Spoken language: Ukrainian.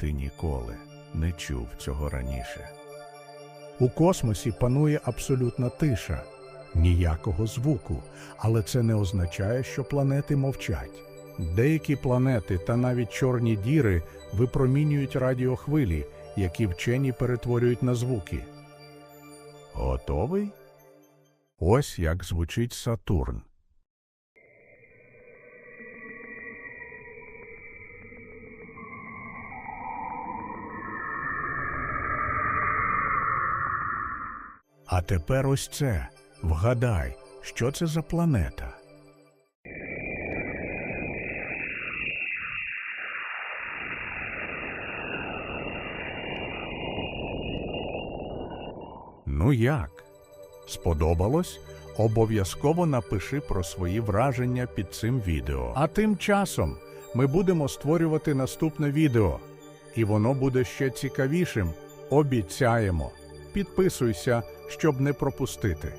ти ніколи не чув цього раніше. У космосі панує абсолютна тиша, ніякого звуку, але це не означає, що планети мовчать. Деякі планети та навіть чорні діри випромінюють радіохвилі, які вчені перетворюють на звуки. Готовий? Ось як звучить Сатурн. А тепер ось це. Вгадай, що це за планета? Ну як? Сподобалось? Обов'язково напиши про свої враження під цим відео. А тим часом ми будемо створювати наступне відео, і воно буде ще цікавішим. Обіцяємо. Підписуйся, щоб не пропустити.